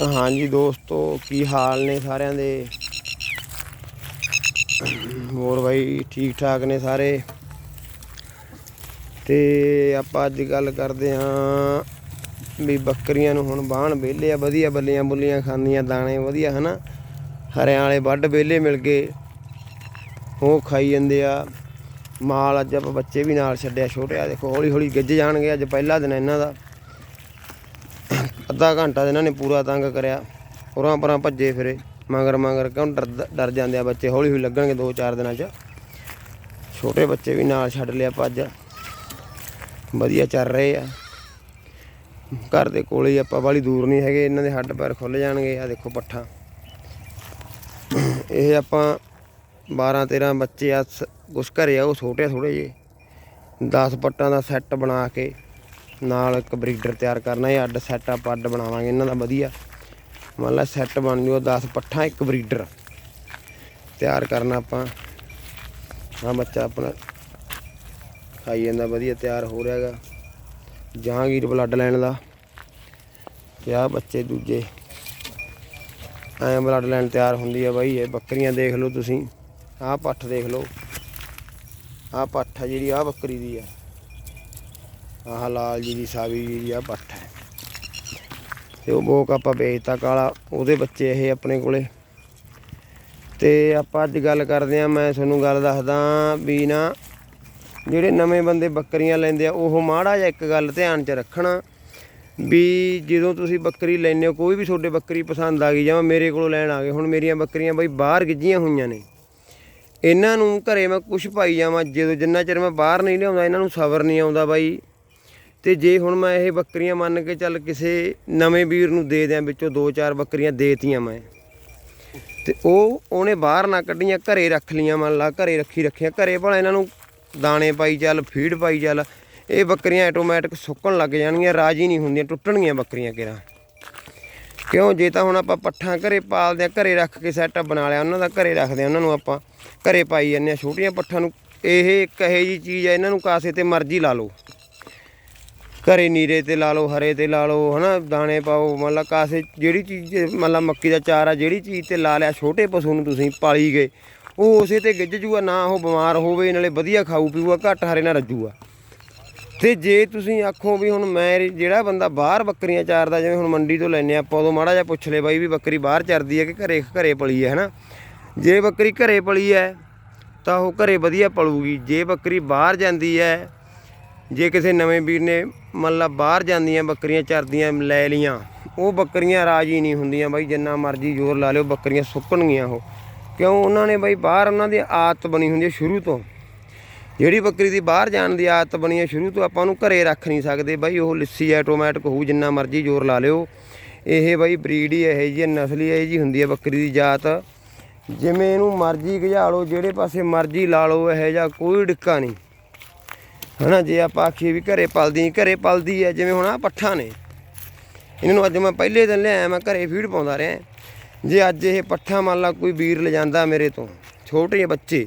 ਹਾਂਜੀ ਦੋਸਤੋ, ਕੀ ਹਾਲ ਨੇ ਸਾਰਿਆਂ ਦੇ? ਹੋਰ ਬਾਈ ਠੀਕ ਠਾਕ ਨੇ ਸਾਰੇ? ਤੇ ਆਪਾਂ ਅੱਜ ਗੱਲ ਕਰਦੇ ਹਾਂ ਵੀ ਬੱਕਰੀਆਂ ਨੂੰ ਹੁਣ ਬਾਹਣ ਵਿਹਲੇ ਆ, ਵਧੀਆ ਬੱਲੀਆਂ ਬੁੱਲੀਆਂ ਖਾਂਦੀਆਂ, ਦਾਣੇ ਵਧੀਆ, ਹਨਾ? ਹਰਿਆਂ ਵਾਲੇ ਵੱਢ ਵਿਹਲੇ ਮਿਲ ਗਏ। ਉਹ ਖਾਈ ਜਾਂਦੇ ਆ। ਮਾਲ ਅੱਜ ਆਪਾਂ ਬੱਚੇ ਵੀ ਨਾਲ ਛੱਡਿਆ, ਛੋਟਿਆ ਦੇਖੋ ਹੌਲੀ ਹੌਲੀ ਗਿੱਜ ਜਾਣਗੇ ਅੱਜ ਪਹਿਲਾ ਦਿਨ ਇਹਨਾਂ ਦਾ। ਅੱਧਾ ਘੰਟਾ ਤਾਂ ਇਹਨਾਂ ਨੇ ਪੂਰਾ ਤੰਗ ਕਰਿਆ। ਉਰਾਂ ਪਰਾਂ ਭੱਜੇ ਫਿਰੇ। ਮੰਗਰ ਮਗਰ ਕਿਉਂ ਡਰ ਡਰ ਜਾਂਦੇ ਆ ਬੱਚੇ? ਹੌਲੀ ਹੌਲੀ ਲੱਗਣਗੇ 2-4 ਦਿਨਾਂ 'ਚ। ਛੋਟੇ ਬੱਚੇ ਵੀ ਨਾਲ ਛੱਡ ਲਿਆ ਆਪਾਂ ਅੱਜ ਵਧੀਆ ਚੱਲ ਰਹੇ ਆ। ਘਰ ਦੇ ਕੋਲੇ ਹੀ ਆਪਾਂ ਵਾਲੀ ਦੂਰ ਨਹੀਂ ਹੈਗੇ। ਇਹਨਾਂ ਦੇ ਹੱਡ ਪੈਰ ਖੁੱਲ ਜਾਣਗੇ। ਆ ਦੇਖੋ ਪੱਠਾ। ਇਹ ਆਪਾਂ 12 13 ਬੱਚੇ ਆ। ਸ- ਕੁਛ ਘਰੇ ਆ। ਉਹ ਛੋਟੇ ਥੋੜੇ ਜਿਹੇ। 10 ਪੱਟਾਂ ਦਾ ਸੈੱਟ ਬਣਾ ਕੇ ਨਾਲ ਇੱਕ ਬਰੀਡਰ ਤਿਆਰ ਕਰਨਾ ਇਹ ਅੱਡ ਸੈਟਅਪ ਅੱਡ ਬਣਾਵਾਂਗੇ, ਇਹਨਾਂ ਦਾ ਵਧੀਆ। ਮੰਨ ਲਾ ਸੈੱਟ ਬਣ ਜੂ 10 ਪੱਠਾ, ਇੱਕ ਬਰੀਡਰ ਤਿਆਰ ਕਰਨਾ ਆਪਾਂ। ਆ ਬੱਚਾ ਆਪਣਾ ਖਾਈ ਜਾਂਦਾ, ਵਧੀਆ ਤਿਆਰ ਹੋ ਰਿਹਾਗਾ ਜਹਾਂਗੀਰ ਬਲੱਡ ਲੈਣ ਦਾ ਤੇ ਆ ਬੱਚੇ ਦੂਜੇ। ਐ ਬਲੱਡ ਲੈਣ ਤਿਆਰ ਹੁੰਦੀ ਆ ਬਾਈ, ਇਹ ਬੱਕਰੀਆਂ ਦੇਖ ਲਓ ਤੁਸੀਂ। ਆਹ ਪੱਠ ਦੇਖ ਲਓ। ਆਹ ਪੱਠ ਆ ਜਿਹੜੀ, ਆਹ ਬੱਕਰੀ ਦੀ ਆ। ਆਹ ਲਾਲ ਜੀ ਦੀ ਸਾਵੀ ਜੀ ਦੀ ਆ ਪੱਠ ਹੈ। ਤੇ ਉਹ ਬੋਕ ਆਪਾਂ ਵੇਚਤਾ ਕਾਲਾ, ਉਹਦੇ ਬੱਚੇ ਇਹ ਆਪਣੇ ਕੋਲੇ। ਤੇ ਆਪਾਂ ਅੱਜ ਗੱਲ ਕਰਦੇ ਆ ਮੈਂ ਤੁਹਾਨੂੰ ਗੱਲ ਦੱਸਦਾ ਵੀ ਨਾ, ਜਿਹੜੇ ਨਵੇਂ ਬੰਦੇ ਬੱਕਰੀਆਂ ਲੈਂਦੇ ਆ, ਉਹ ਮਾੜਾ ਜਿਹਾ ਇੱਕ ਗੱਲ ਧਿਆਨ 'ਚ ਰੱਖਣਾ ਵੀ ਜਦੋਂ ਤੁਸੀਂ ਬੱਕਰੀ ਲੈਂਦੇ ਹੋ, ਕੋਈ ਵੀ ਤੁਹਾਡੇ ਬੱਕਰੀ ਪਸੰਦ ਆ ਗਈ, ਜਾਂ ਮੇਰੇ ਕੋਲੋਂ ਲੈਣ ਆ ਗਏ, ਹੁਣ ਮੇਰੀਆਂ ਬੱਕਰੀਆਂ ਬਈ ਬਾਹਰ ਗਿੱਜੀਆਂ ਹੋਈਆਂ ਨੇ। ਇਹਨਾਂ ਨੂੰ ਘਰੇ ਮੈਂ ਕੁਝ ਪਾਈ ਜਾਵਾਂ, ਜਦੋਂ ਜਿੰਨਾ ਚਿਰ ਮੈਂ ਬਾਹਰ ਨਹੀਂ ਲਿਆਉਂਦਾ, ਇਹਨਾਂ ਨੂੰ ਸਬਰ ਨਹੀਂ ਆਉਂਦਾ ਬਾਈ। ਤੇ ਜੇ ਹੁਣ ਮੈਂ ਇਹ ਬੱਕਰੀਆਂ ਮੰਨ ਕੇ ਚੱਲ ਕਿਸੇ ਨਵੇਂ ਵੀਰ ਨੂੰ ਦੇ ਦਿਆਂ ਵਿੱਚੋਂ ਦੋ ਚਾਰ ਬੱਕਰੀਆਂ ਦੇਤੀਆਂ ਮੈਂ, ਤੇ ਉਹ ਉਹਨੇ ਬਾਹਰ ਨਾ ਕੱਢੀਆਂ, ਘਰੇ ਰੱਖ ਲੀਆਂ ਮੰਨ ਲਾ, ਘਰੇ ਰੱਖੀ ਰੱਖੀਆਂ, ਘਰੇ ਭਲਾ ਇਹਨਾਂ ਨੂੰ ਦਾਣੇ ਪਾਈ ਚੱਲ, ਫੀਡ ਪਾਈ ਚੱਲ, ਇਹ ਬੱਕਰੀਆਂ ਆਟੋਮੈਟਿਕ ਸੁੱਕਣ ਲੱਗ ਜਾਣਗੀਆਂ, ਰਾਜੀ ਨਹੀਂ ਹੁੰਦੀਆਂ, ਟੁੱਟਣਗੀਆਂ ਬੱਕਰੀਆਂ ਕਿਰਾਂ ਕਿਉਂ? ਜੇ ਤਾਂ ਹੁਣ ਆਪਾਂ ਪੱਠਾਂ ਘਰੇ ਪਾਲਦੇ ਆ ਘਰੇ ਰੱਖ ਕੇ ਸੈਟਅਪ ਬਣਾ ਲਿਆ, ਉਹਨਾਂ ਦਾ ਘਰੇ ਰੱਖਦੇ ਆ ਉਹਨਾਂ ਨੂੰ ਆਪਾਂ ਘਰੇ ਪਾਈ ਜਾਂਦੇ ਆ ਛੋਟੀਆਂ ਪੱਠਾਂ ਨੂੰ, ਇਹ ਇੱਕ ਇਹੋ ਜੀ ਚੀਜ਼ ਆ ਇਹਨਾਂ ਨੂੰ ਕਾਸੇ ਤੇ ਮਰਜ਼ੀ ਲਾ ਲਓ। ਘਰੇ ਨੀਰੇ ਤੇ ਲਾ ਲਓ, ਹਰੇ ਤੇ ਲਾ ਲਓ, ਹਨਾ, ਦਾਣੇ ਪਾਓ ਮਤਲਬ ਕਾਸੇ ਜਿਹੜੀ ਚੀਜ਼ ਮਤਲਬ ਮੱਕੀ ਦਾ ਚਾਰਾ ਜਿਹੜੀ ਚੀਜ਼ ਤੇ ਲਾ ਲਿਆ, ਛੋਟੇ ਪਸ਼ੂ ਨੂੰ ਤੁਸੀਂ ਪਾਲੀ ਗਏ, ਉਹ ਉਸੇ ਤੇ ਗਿੱਜ ਜੂਗਾ ਨਾ ਉਹ ਬਿਮਾਰ ਹੋਵੇ, ਨਾਲੇ ਵਧੀਆ ਖਾਊ ਪੀਊਗਾ, ਘੱਟ ਹਰੇ ਨਾਲ ਰੱਜੂਗਾ। ਤੇ ਜੇ ਤੁਸੀਂ ਆਖੋ ਵੀ ਹੁਣ ਮੈਂ ਜਿਹੜਾ ਬੰਦਾ ਬਾਹਰ ਬੱਕਰੀਆਂ ਚਾਰਦਾ, ਜਿਵੇਂ ਹੁਣ ਮੰਡੀ ਤੋਂ ਲੈਨੇ ਆਪਾਂ, ਉਦੋਂ ਮਾੜਾ ਜਿਹਾ ਪੁੱਛ ਲੈ ਬਾਈ ਵੀ ਬੱਕਰੀ ਬਾਹਰ ਚਰਦੀ ਹੈ ਕਿ ਘਰੇ ਘਰੇ ਪਲੀ ਹੈ, ਹਨਾ? ਜੇ ਬੱਕਰੀ ਘਰੇ ਪਲੀ ਹੈ, ਤਾਂ ਉਹ ਘਰੇ ਵਧੀਆ ਪਲੂਗੀ, ਜੇ ਬੱਕਰੀ ਬਾਹਰ ਜਾਂਦੀ ਹੈ ਜੇ ਕਿਸੇ ਨਵੇਂ ਵੀਰ ਨੇ ਮੰਨ ਲਾ ਬਾਹਰ ਜਾਂਦੀਆਂ ਬੱਕਰੀਆਂ ਚਰਦੀਆਂ ਲੈ ਲੀਆਂ ਉਹ ਬੱਕਰੀਆਂ ਰਾਜੀ ਨਹੀਂ ਹੁੰਦੀਆਂ ਬਾਈ ਜਿੰਨਾ ਮਰਜ਼ੀ ਜ਼ੋਰ ਲਾ ਲਿਓ ਬੱਕਰੀਆਂ ਸੁੱਕਣਗੀਆਂ ਉਹ। ਕਿਉਂ ਉਹਨਾਂ ਨੇ ਬਾਈ ਬਾਹਰ ਉਹਨਾਂ ਦੀ ਆਦਤ ਬਣੀ ਹੁੰਦੀ ਹੈ ਸ਼ੁਰੂ ਤੋਂ। ਜਿਹੜੀ ਬੱਕਰੀ ਦੀ ਬਾਹਰ ਜਾਣ ਦੀ ਆਦਤ ਬਣੀ ਹੈ ਸ਼ੁਰੂ ਤੋਂ ਆਪਾਂ ਉਹਨੂੰ ਘਰੇ ਰੱਖ ਨਹੀਂ ਸਕਦੇ ਬਾਈ ਉਹ ਲਿੱਸੀ ਆਟੋਮੈਟਿਕ ਹੋਊ ਜਿੰਨਾ ਮਰਜ਼ੀ ਜ਼ੋਰ ਲਾ ਲਿਓ। ਇਹ ਬਾਈ ਬਰੀਡ ਹੀ ਇਹੋ ਜਿਹੀ ਹੈ, ਨਸਲ ਹੀ ਇਹੋ ਜਿਹੀ ਹੁੰਦੀ ਹੈ ਬੱਕਰੀ ਦੀ ਜਾਤ। ਜਿਵੇਂ ਇਹਨੂੰ ਮਰਜ਼ੀ ਗਜਾ ਲਓ ਜਿਹੜੇ ਪਾਸੇ ਮਰਜ਼ੀ ਲਾ ਲਓ ਇਹੋ ਜਿਹਾ ਕੋਈ ਡਿੱਕਾ ਨਹੀਂ। ਹਨਾ, ਜੇ ਆਪਾਂ ਆਖੀਏ ਵੀ ਘਰੇ ਪਲਦੀ ਘਰੇ ਪਲਦੀ ਹੈ ਜਿਵੇਂ ਹੁਣ ਆ ਪੱਠਾ ਨੇ। ਇਹਨਾਂ ਨੂੰ ਅੱਜ ਮੈਂ ਪਹਿਲੇ ਦਿਨ ਲਿਆਇਆ, ਮੈਂ ਘਰੇ ਫੀਡ ਪਾਉਂਦਾ ਰਿਹਾ। ਜੇ ਅੱਜ ਇਹ ਪੱਠਾ ਮੰਨ ਲਾ ਕੋਈ ਵੀਰ ਲਿਜਾਂਦਾ ਮੇਰੇ ਤੋਂ, ਛੋਟੇ ਜਿਹੇ ਬੱਚੇ,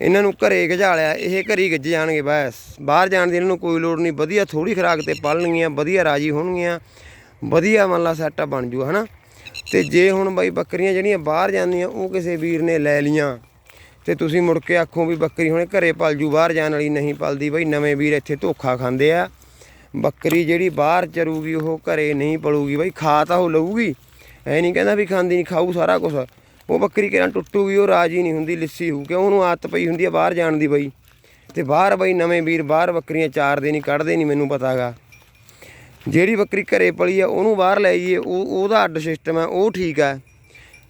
ਇਹਨਾਂ ਨੂੰ ਘਰੇ ਗਜਾ ਲਿਆ, ਇਹ ਘਰੀ ਗੱਜ ਜਾਣਗੇ, ਬਸ। ਬਾਹਰ ਜਾਣ ਦੀ ਇਹਨਾਂ ਨੂੰ ਕੋਈ ਲੋੜ ਨਹੀਂ, ਵਧੀਆ ਥੋੜੀ ਖਰਾਕ ਤੇ ਪਾਲਣਗੀਆਂ, ਵਧੀਆ ਰਾਜੀ ਹੋਣਗੀਆਂ, ਵਧੀਆ ਮੰਨ ਲਾ ਸੈਟਅਪ ਬਣ ਜੂ ਹਨਾ। ਤੇ ਜੇ ਹੁਣ ਬਾਈ ਬੱਕਰੀਆਂ ਜਿਹੜੀਆਂ ਬਾਹਰ ਜਾਂਦੀਆਂ, ਉਹ ਕਿਸੇ ਵੀਰ ਨੇ ਲੈ ਲੀਆਂ ਤੇ ਤੁਸੀਂ ਮੁੜ ਕੇ ਆਖੋ ਵੀ ਬੱਕਰੀ ਹੁਣੇ ਘਰੇ ਪਲ ਜੂ, ਬਾਹਰ ਜਾਣ ਵਾਲੀ ਨਹੀਂ ਪਲਦੀ ਬਈ, ਨਵੇਂ ਵੀਰ ਇੱਥੇ ਧੋਖਾ ਖਾਂਦੇ ਆ। ਬੱਕਰੀ ਜਿਹੜੀ ਬਾਹਰ ਚਰੂਗੀ, ਉਹ ਘਰੇ ਨਹੀਂ ਪਲੂਗੀ ਬਈ, ਖਾ ਤਾਂ ਉਹ ਲਊਗੀ। ਐ ਨਹੀਂ ਕਹਿੰਦਾ ਵੀ ਖਾਂਦੀ ਨਹੀਂ, ਖਾਊ ਸਾਰਾ ਕੁਝ ਉਹ ਬੱਕਰੀ ਕਿਹੜਾ ਟੁੱਟੂਗੀ, ਉਹ ਰਾਜੀ ਨਹੀਂ ਹੁੰਦੀ, ਲਿੱਸੀ ਹੋਊ। ਕਿਉਂ ਉਹਨੂੰ ਆਦਤ ਪਈ ਹੁੰਦੀ ਆ ਬਾਹਰ ਜਾਣ ਦੀ ਬਈ? ਤੇ ਬਾਹਰ ਬਈ, ਨਵੇਂ ਵੀਰ ਬਾਹਰ ਬੱਕਰੀਆਂ ਚਾਰਦੇ ਨਹੀਂ, ਕੱਢਦੇ ਨਹੀਂ ਮੈਨੂੰ ਪਤਾਗਾ। ਜਿਹੜੀ ਬੱਕਰੀ ਘਰੇ ਪਲੀ ਆ, ਉਹਨੂੰ ਬਾਹਰ ਲੈ ਜਾਈਏ, ਉਹ ਉਹਦਾ ਅੱਡ ਸਿਸਟਮ ਹੈ ਉਹ ਠੀਕ ਹੈ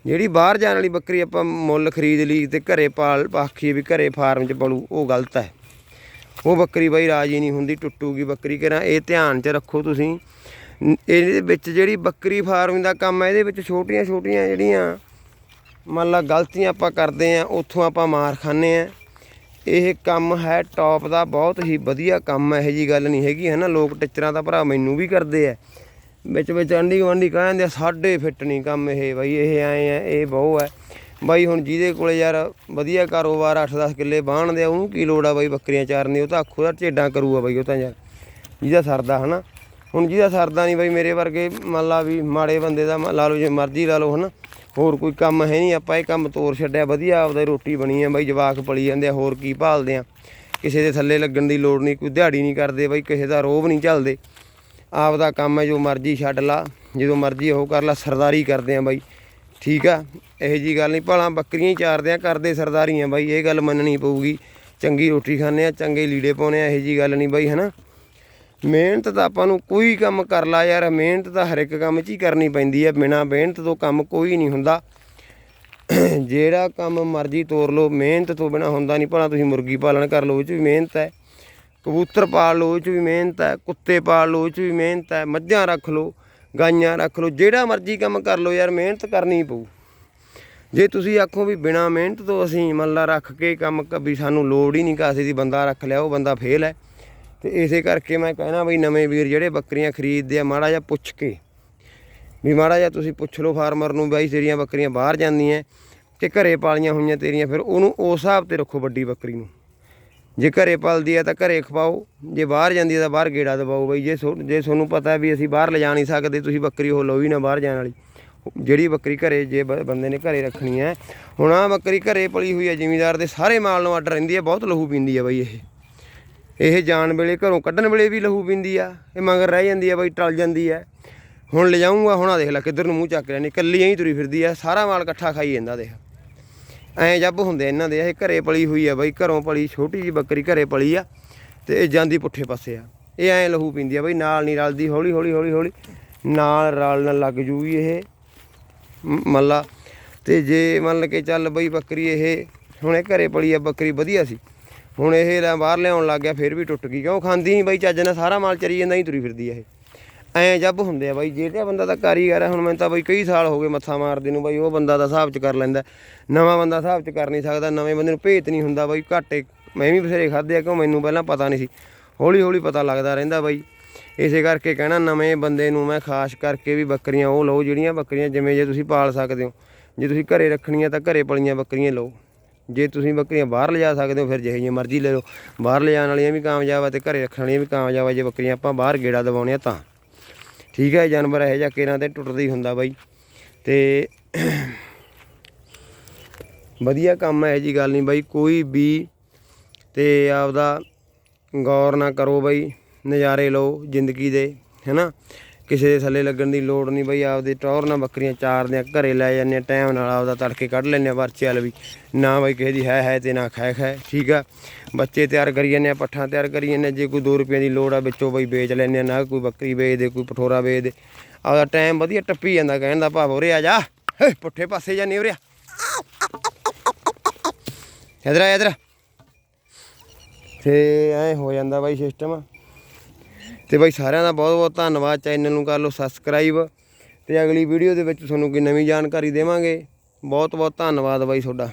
ਜਿਹੜੀ ਬਾਹਰ ਜਾਣ ਵਾਲੀ ਬੱਕਰੀ ਆਪਾਂ ਮੁੱਲ ਖਰੀਦ ਲਈ ਤੇ ਘਰੇ ਪਾਲ ਪਾਖੀ ਵੀ ਘਰੇ ਫਾਰਮ 'ਚ ਪਲੂ, ਉਹ ਗਲਤ ਹੈ। ਉਹ ਬੱਕਰੀ ਬਈ ਰਾਜੀ ਨਹੀਂ ਹੁੰਦੀ, ਟੁੱਟੂਗੀ ਬੱਕਰੀ ਕਿਹੜਾ ਇਹ ਧਿਆਨ 'ਚ ਰੱਖੋ ਤੁਸੀਂ। ਇਹਦੇ ਵਿੱਚ ਜਿਹੜੀ ਬੱਕਰੀ ਫਾਰਮਿੰਗ ਦਾ ਕੰਮ ਹੈ, ਇਹਦੇ ਵਿੱਚ ਛੋਟੀਆਂ ਛੋਟੀਆਂ ਜਿਹੜੀਆਂ ਮੰਨ ਲਾ ਗਲਤੀਆਂ ਆਪਾਂ ਕਰਦੇ ਆ ਉੱਥੋਂ ਆਪਾਂ ਮਾਰ ਖਾਂਦੇ ਆ ਇਹ ਕੰਮ ਹੈ ਟੌਪ ਦਾ ਬਹੁਤ ਹੀ ਵਧੀਆ ਕੰਮ ਹੈ, ਇਹ ਜੀ ਗੱਲ ਨਹੀਂ ਹੈਗੀ, ਹੈ ਨਾ? ਲੋਕ ਟਿਚਰਾਂ ਦਾ ਭਰਾ ਮੈਨੂੰ ਵੀ ਕਰਦੇ ਆ। ਵਿੱਚ ਵਿੱਚ ਆਂਢੀ ਗੁਆਂਢੀ ਕਹਿੰਦੇ ਆ, ਸਾਡੇ ਫਿੱਟ ਨਹੀਂ ਕੰਮ ਇਹ ਬਾਈ, ਇਹ ਆਏ ਆ ਇਹ ਬਹੁ ਹੈ ਬਾਈ ਹੁਣ ਜਿਹਦੇ ਕੋਲੇ ਯਾਰ ਵਧੀਆ ਕਾਰੋਬਾਰ 8-10 ਕਿੱਲੇ ਬਾਣਦੇ ਆ, ਉਹਨੂੰ ਕੀ ਲੋੜ ਆ ਬਾਈ ਬੱਕਰੀਆਂ ਚਾਰਨ ਦੀ ਉਹ ਤਾਂ ਆਖੋ ਯਾਰ ਝੇਡਾਂ ਕਰੂਗਾ ਬਾਈ ਉਹ ਤਾਂ ਯਾਰ, ਜਿਹਦਾ ਸਰਦਾ ਹਨਾ। ਹੁਣ ਜਿਹਦਾ ਸਰਦਾ ਨਹੀਂ ਬਾਈ ਮੇਰੇ ਵਰਗੇ ਮੰਨ ਲਾ ਵੀ ਮਾੜੇ ਬੰਦੇ ਦਾ ਮ- ਲਾ ਲਓ ਜੇ ਮਰਜ਼ੀ ਲਾ ਲਓ ਹਨਾ। ਹੋਰ ਕੋਈ ਕੰਮ ਹੈ ਨਹੀਂ ਆਪਾਂ ਇਹ ਕੰਮ ਤੋਰ ਛੱਡਿਆ, ਵਧੀਆ ਆਪਦਾ ਰੋਟੀ ਬਣੀ ਆ ਬਾਈ, ਜਵਾਕ ਪਲੀ ਜਾਂਦੇ ਆ, ਹੋਰ ਕੀ ਭਾਲਦੇ ਆ। ਕਿਸੇ ਦੇ ਥੱਲੇ ਲੱਗਣ ਦੀ ਲੋੜ ਨਹੀਂ ਕੋਈ ਦਿਹਾੜੀ ਨਹੀਂ ਕਰਦੇ ਬਾਈ, ਕਿਸੇ ਦਾ ਰੋਬ ਨਹੀਂ ਚੱਲਦੇ। ਆਪ ਦਾ ਕੰਮ ਹੈ, ਜੋ ਮਰਜ਼ੀ ਛੱਡ ਲਾ, ਜਦੋਂ ਮਰਜ਼ੀ ਉਹ ਕਰ ਲਾ, ਸਰਦਾਰੀ ਕਰਦੇ ਆ ਬਾਈ। ਠੀਕ ਆ? ਇਹੋ ਜੀ ਗੱਲ ਨਹੀਂ, ਭਲਾ ਬੱਕਰੀਆਂ ਹੀ ਚਾਰਦੇ ਆ ਕਰਦੇ ਸਰਦਾਰੀ ਆ ਬਾਈ, ਇਹ ਗੱਲ ਮੰਨਣੀ ਪਊਗੀ। ਚੰਗੀ ਰੋਟੀ ਖਾਂਦੇ ਆ, ਚੰਗੇ ਲੀੜੇ ਪਾਉਨੇ ਆ, ਇਹੋ ਜੀ ਗੱਲ ਨਹੀਂ ਬਾਈ, ਹਨਾ? ਮਿਹਨਤ ਤਾਂ ਆਪਾਂ ਨੂੰ ਕੋਈ ਕੰਮ ਕਰ ਲਾ ਯਾਰ, ਮਿਹਨਤ ਤਾਂ ਹਰ ਇੱਕ ਕੰਮ 'ਚ ਹੀ ਕਰਨੀ ਪੈਂਦੀ ਹੈ ਬਿਨਾ ਮਿਹਨਤ ਤੋਂ ਕੰਮ ਕੋਈ ਨਹੀਂ ਹੁੰਦਾ। ਜਿਹੜਾ ਕੰਮ ਮਰਜ਼ੀ ਤੋਰ ਲਓ, ਮਿਹਨਤ ਤੋਂ ਬਿਨਾ ਹੁੰਦਾ ਨਹੀਂ, ਭਲਾ ਤੁਸੀਂ ਮੁਰਗੀ ਪਾਲਣ ਕਰ ਲਓ, ਉਹ 'ਚ ਵੀ ਮਿਹਨਤ ਹੈ। ਕਬੂਤਰ ਪਾਲ ਲਓ ਉਹ 'ਚ ਵੀ ਮਿਹਨਤ ਹੈ, ਕੁੱਤੇ ਪਾਲ ਲਓ ਉਹ 'ਚ ਵੀ ਮਿਹਨਤ ਹੈ, ਮੱਝਾਂ ਰੱਖ ਲਓ, ਗਾਈਆਂ ਰੱਖ ਲਓ, ਜਿਹੜਾ ਮਰਜ਼ੀ ਕੰਮ ਕਰ ਲਓ ਯਾਰ, ਮਿਹਨਤ ਕਰਨੀ ਪਊ। ਜੇ ਤੁਸੀਂ ਆਖੋ ਵੀ ਬਿਨਾ ਮਿਹਨਤ ਤੋਂ ਅਸੀਂ ਮੰਨ ਲਾ ਰੱਖ ਕੇ ਕੰਮ ਕ- ਵੀ ਸਾਨੂੰ ਲੋੜ ਹੀ ਨਹੀਂ ਕਾਸੇ ਦੀ ਬੰਦਾ ਰੱਖ ਲਿਆ, ਉਹ ਬੰਦਾ ਫੇਲ ਹੈ। ਤੇ ਇਸੇ ਕਰਕੇ ਮੈਂ ਕਹਿਣਾ ਵੀ ਨਵੇਂ ਵੀਰ ਜਿਹੜੇ ਬੱਕਰੀਆਂ ਖਰੀਦਦੇ ਆ, ਮਾੜਾ ਜਿਹਾ ਪੁੱਛ ਕੇ। ਵੀ ਮਾੜਾ ਜਿਹਾ ਤੁਸੀਂ ਪੁੱਛ ਲਓ ਫਾਰਮਰ ਨੂੰ, ਬਾਈ ਤੇਰੀਆਂ ਬੱਕਰੀਆਂ ਬਾਹਰ ਜਾਂਦੀਆਂ, ਤੇ ਘਰੇ ਪਾਲੀਆਂ ਹੋਈਆਂ ਤੇਰੀਆਂ, ਫਿਰ ਉਹਨੂੰ ਉਸ ਹਿਸਾਬ ਤੇ ਰੱਖੋ ਵੱਡੀ ਬੱਕਰੀ ਨੂੰ। ਜੇ ਘਰੇ ਪਲਦੀ ਆ ਤਾਂ ਘਰੇ ਖਵਾਓ, ਜੇ ਬਾਹਰ ਜਾਂਦੀ ਆ ਤਾਂ ਬਾਹਰ ਗੇੜਾ ਦਵਾਓ ਬਈ, ਜੇ ਸੋ- ਜੇ ਤੁਹਾਨੂੰ ਪਤਾ ਵੀ ਅਸੀਂ ਬਾਹਰ ਲਿਜਾ ਨਹੀਂ ਸਕਦੇ, ਤੁਸੀਂ ਬੱਕਰੀ ਹੋ ਲਓ ਵੀ ਨਾ ਬਾਹਰ ਜਾਣ ਵਾਲੀ। ਜਿਹੜੀ ਬੱਕਰੀ ਘਰੇ, ਜੇ ਬ- ਬੰਦੇ ਨੇ ਘਰੇ ਰੱਖਣੀ ਹੈ ਹੁਣ ਆ ਬੱਕਰੀ ਘਰੇ ਪਲੀ ਹੋਈ ਹੈ ਜ਼ਿਮੀਦਾਰ ਦੇ ਸਾਰੇ ਮਾਲ ਨੂੰ ਅੱਡ ਰਹਿੰਦੀ ਹੈ ਬਹੁਤ ਲਹੂ ਪੀਂਦੀ ਹੈ ਬਈ ਇਹ। ਇਹ ਜਾਣ ਵੇਲੇ ਘਰੋਂ ਕੱਢਣ ਵੇਲੇ ਵੀ ਲਹੂ ਪੀਂਦੀ ਆ, ਇਹ ਮਗਰ ਰਹਿ ਜਾਂਦੀ ਆ ਬਈ, ਟਲ ਜਾਂਦੀ ਆ। ਹੁਣ ਲਿਜਾਊਂਗਾ, ਹੁਣ ਆ ਦੇਖ ਲੈ ਕਿੱਧਰ ਨੂੰ ਮੂੰਹ ਚੱਕ ਲੈਣੀ ਕੱਲੀ ਐਂ ਤੁਰੀ ਫਿਰਦੀ ਆ, ਸਾਰਾ ਮਾਲ ਇਕੱਠਾ ਖਾਈ ਜਾਂਦਾ ਦੇਖ। ਐਂ ਜੱਬ ਹੁੰਦੇ ਇਹਨਾਂ ਦੇ, ਇਹ ਘਰੇ ਪਲੀ ਹੋਈ ਆ ਬਈ, ਘਰੋਂ ਪਲੀ, ਛੋਟੀ ਜੀ ਬੱਕਰੀ ਘਰੇ ਪਲੀ ਆ, ਤੇ ਇਹ ਜਾਂਦੀ ਪੁੱਠੇ ਪਾਸੇ ਆ। ਇਹ ਐਂ ਲਹੂ ਪੀਂਦੀ ਆ ਬਈ, ਨਾਲ ਨਹੀਂ ਰਲਦੀ, ਹੌਲੀ ਹੌਲੀ ਹੌਲੀ ਹੌਲੀ, ਨਾਲ ਰਲਣ ਲੱਗ ਜੂਗੀ ਇਹ, ਮ- ਮੱਲਾ। ਤੇ ਜੇ ਮੰਨ ਕੇ ਚੱਲ ਬਈ ਬੱਕਰੀ ਇਹ, ਹੁਣ ਇਹ ਘਰੇ ਪਲੀ ਆ, ਬੱਕਰੀ ਵਧੀਆ ਸੀ। ਹੁਣ ਇਹ ਲੈ ਬਾਹਰ ਲਿਆਉਣ ਲੱਗ ਗਿਆ, ਫਿਰ ਵੀ ਟੁੱਟ ਗਈ। ਕਿਉਂ? ਖਾਂਦੀ ਨਹੀਂ ਬਈ, ਚੱਜ ਨਾਲ ਸਾਰਾ ਮਾਲ ਚਰੀ ਜਾਂਦਾ, ਹੀ ਤੁਰੀ ਫਿਰਦੀ ਆ ਇਹ। ਐਂ ਜੱਬ ਹੁੰਦੇ ਆ ਬਾਈ ਜਿਹੜਾ ਬੰਦਾ ਤਾਂ ਕਾਰੀਗਰ ਆ, ਹੁਣ ਮੈਨੂੰ ਤਾਂ ਬਾਈ ਕਈ ਸਾਲ ਹੋ ਗਏ ਮੱਥਾ ਮਾਰਦੇ ਨੂੰ ਬਾਈ, ਉਹ ਬੰਦਾ ਤਾਂ ਹਿਸਾਬ ਚ ਕਰ ਲੈਂਦਾ। ਨਵਾਂ ਬੰਦਾ ਹਿਸਾਬ ਚ ਕਰ ਨਹੀਂ ਸਕਦਾ, ਨਵੇਂ ਬੰਦੇ ਨੂੰ ਭੇਤ ਨਹੀਂ ਹੁੰਦਾ ਬਾਈ, ਘਾਟੇ ਮੈਂ ਵੀ ਬਥੇਰੇ ਖਾਦੇ ਆ, ਕਿਉਂ ਮੈਨੂੰ ਪਹਿਲਾਂ ਪਤਾ ਨਹੀਂ ਸੀ। ਹੌਲੀ ਹੌਲੀ ਪਤਾ ਲੱਗਦਾ ਰਹਿੰਦਾ ਬਾਈ। ਇਸੇ ਕਰਕੇ ਕਹਿਣਾ, ਨਵੇਂ ਬੰਦੇ ਨੂੰ ਮੈਂ ਖਾਸ ਕਰਕੇ ਵੀ ਬੱਕਰੀਆਂ, ਉਹ ਲਓ ਜਿਹੜੀਆਂ ਬੱਕਰੀਆਂ, ਜਿਵੇਂ ਜੇ ਤੁਸੀਂ ਪਾਲ ਸਕਦੇ ਹੋ। ਜੇ ਤੁਸੀਂ ਘਰੇ ਰੱਖਣੀਆਂ ਤਾਂ ਘਰੇ ਪਲੀਆਂ ਬੱਕਰੀਆਂ ਲਓ। ਜੇ ਤੁਸੀਂ ਬੱਕਰੀਆਂ ਬਾਹਰ ਲਿਜਾ ਸਕਦੇ ਹੋ, ਫਿਰ ਜਿਹੇ ਜਿਹੀ ਮਰਜ਼ੀ ਲੈ ਲਓ। ਬਾਹਰ ਲਿਜਾਣ ਵਾਲੀਆਂ ਵੀ ਕਾਮਯਾਬ ਆ ਤੇ ਘਰੇ ਰੱਖਣ ਵਾਲੀਆਂ ਵੀ ਕਾਮਯਾਬ ਆ, ਜੇ ਬੱਕਰੀਆਂ ਆਪਾਂ ਬਾਹਰ ਗੇੜਾ ਦਵਾਉਣੇ ਆ ਤਾਂ। ਠੀਕ ਹੈ, ਜਾਨਵਰ ਇਹੋ ਜਿਹਾ ਕਿਰਾਂ ਤੇ ਟੁੱਟਦਾ ਹੀ ਹੁੰਦਾ ਬਾਈ। ਤੇ ਵਧੀਆ ਕੰਮ ਹੈ ਜੀ ਗੱਲ ਨਹੀਂ ਬਾਈ। ਕੋਈ ਵੀ ਤੇ ਆਪਦਾ ਗੌਰ ਨਾ ਕਰੋ ਬਾਈ, ਨਜ਼ਾਰੇ ਲਓ ਜ਼ਿੰਦਗੀ ਦੇ ਹੈਨਾ ਕਿਸੇ ਦੇ ਥੱਲੇ ਲੱਗਣ ਦੀ ਲੋੜ ਨਹੀਂ ਬਈ, ਆਪਦੇ ਟੌਰ ਨਾਲ ਬੱਕਰੀਆਂ ਚਾਰਦੇ ਆ ਘਰੇ ਲੈ ਜਾਂਦੇ ਆ, ਟਾਈਮ ਨਾਲ ਆਪਦਾ ਤੜਕੇ ਕੱਢ ਲੈਂਦੇ ਆ ਵਰਚੇ ਵਾਲ ਵੀ। ਨਾ ਬਈ ਕਿਸੇ ਦੀ ਹੈ ਹੈ ਤੇ ਨਾ ਖੈ ਖੈ, ਠੀਕ ਆ? ਬੱਚੇ ਤਿਆਰ ਕਰੀ ਜਾਂਦੇ ਆ, ਪੱਠਾਂ ਤਿਆਰ ਕਰੀ ਜਾਂਦੇ ਆ, ਜੇ ਕੋਈ 2 ਰੁਪਏ ਦੀ ਲੋੜ ਆ ਵਿੱਚੋਂ ਬਈ ਵੇਚ ਲੈਂਦੇ ਆ, ਨਾ ਕੋਈ ਬੱਕਰੀ ਵੇਚਦੇ ਕੋਈ ਪਠੋਰਾ ਵੇਚਦੇ ਆਪਦਾ ਟਾਈਮ ਵਧੀਆ ਟੱਪੀ ਜਾਂਦਾ, ਕਹਿਣ ਦਾ ਭਾਵ ਉਰੇ ਆ ਜਾ। ਹੇ, ਪੁੱਠੇ ਪਾਸੇ ਜਾਨੀ ਉਰੇ ਆ। ਇਧਰ ਆ, ਇਧਰ ਤੇ ਐ ਹੋ ਜਾਂਦਾ ਬਾਈ ਸਿਸਟਮ ਤੇ ਬਾਈ ਸਾਰਿਆਂ ਦਾ ਬਹੁਤ ਬਹੁਤ ਧੰਨਵਾਦ ਚੈਨਲ ਨੂੰ ਕਰ ਲਓ ਸਬਸਕ੍ਰਾਈਬ ਤੇ ਅਗਲੀ ਵੀਡੀਓ ਦੇ ਵਿੱਚ ਤੁਹਾਨੂੰ ਕੋਈ ਨਵੀਂ ਜਾਣਕਾਰੀ ਦੇਵਾਂਗੇ। ਬਹੁਤ ਬਹੁਤ ਧੰਨਵਾਦ ਬਾਈ ਤੁਹਾਡਾ।